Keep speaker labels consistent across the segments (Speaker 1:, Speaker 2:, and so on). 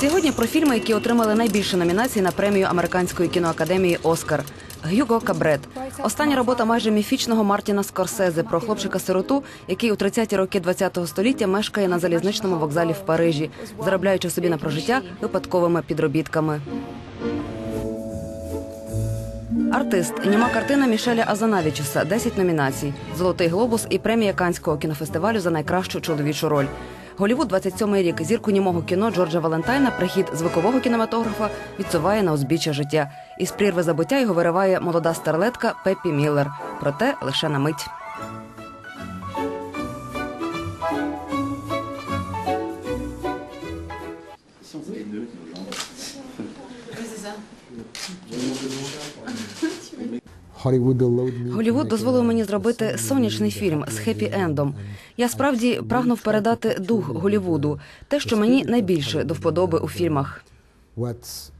Speaker 1: Сьогодні про фільми, які отримали найбільше номінацій на премію американської кіноакадемії Оскар. Гюго Кабрет. Остання робота майже міфічного Мартіна Скорсезе про хлопчика-сироту, який у 30-ті роки ХХ століття мешкає на залізничному вокзалі в Парижі, заробляючи собі на прожиття випадковими підробітками. Артист німа картина Мішеля Азанавічуса 10 номінацій, Золотий глобус і премія Канського кінофестивалю за найкращу чоловічу роль. Голівуд 27-й рік зірку німого кіно Джорджа Валентайна прихід звукового кінематографа відсуває на узбіччя життя. Із прірви забуття його вириває молода старлетка Пеппі Міллер. Проте лише на мить. Голівуд дозволив мені зробити сонячний фільм з хеппі ендом. Я справді прагнув передати дух Голівуду, те, що мені найбільше до вподоби у фільмах.
Speaker 2: what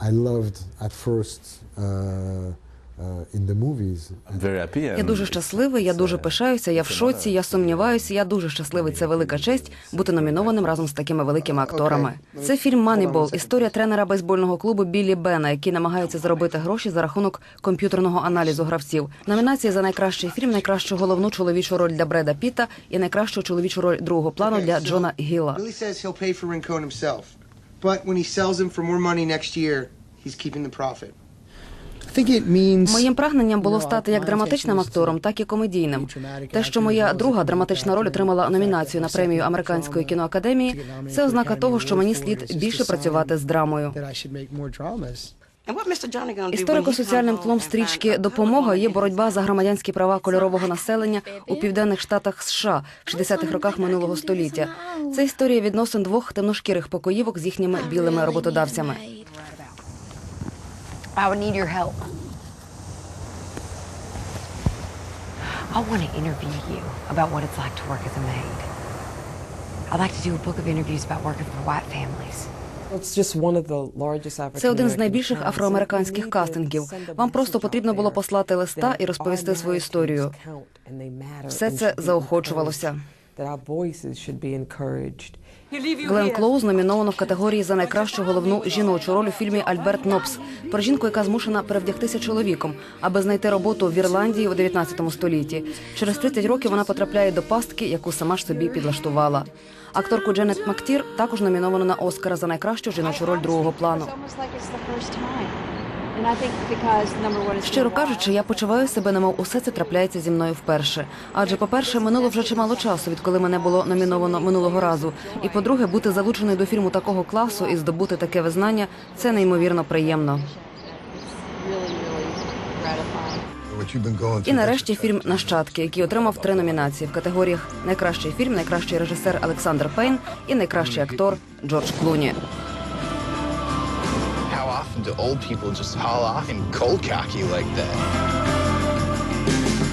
Speaker 2: I loved at first uh, uh.
Speaker 1: Я дуже щасливий, я дуже пишаюся, я в шоці, я сумніваюся, я дуже щасливий. Це велика честь бути номінованим разом з такими великими акторами. Це фільм Манібол, історія тренера бейсбольного клубу Біллі Бена, який намагається заробити гроші за рахунок комп'ютерного аналізу гравців. Номінації за найкращий фільм, найкращу головну чоловічу роль для Бреда Піта і найкращу чоловічу роль другого плану для Джона Гіла.
Speaker 3: But when he sells him for more money next year, he's keeping the profit.
Speaker 1: Моїм прагненням було стати як драматичним актором, так і комедійним. Те, що моя друга драматична роль отримала номінацію на премію американської кіноакадемії, це ознака того, що мені слід більше працювати з драмою.
Speaker 2: that I should make more dramas.
Speaker 1: Історико-соціальним тлом стрічки Допомога є боротьба за громадянські права кольорового населення у південних штатах США в 60-х роках минулого століття. Це історія відносин двох темношкірих покоївок з їхніми білими роботодавцями.
Speaker 4: I would need your help. I want to interview you about what it's like to work as a maid. I'd like to do a book of interviews about working for white families.
Speaker 1: Це один з найбільших афроамериканських кастингів. Вам просто потрібно було послати листа і розповісти свою історію. Все це заохочувалося. Глен Клоуз номіновано в категорії за найкращу головну жіночу роль у фільмі Альберт Нопс про жінку, яка змушена перевдягтися чоловіком, аби знайти роботу в Ірландії у 19 столітті. Через 30 років вона потрапляє до пастки, яку сама ж собі підлаштувала. Акторку Дженет Мактір також номіновано на Оскара за найкращу жіночу роль другого плану. Щиро кажучи, я почуваю себе, немов усе це трапляється зі мною вперше. Адже, по-перше, минуло вже чимало часу, відколи мене було номіновано минулого разу. І по-друге, бути залученою до фільму такого класу і здобути таке визнання це неймовірно приємно. І нарешті фільм Нащадки, який отримав три номінації в категоріях Найкращий фільм, найкращий режисер Олександр Пейн і найкращий актор Джордж Клуні.
Speaker 5: listen to old people just haul off in cold cocky like that.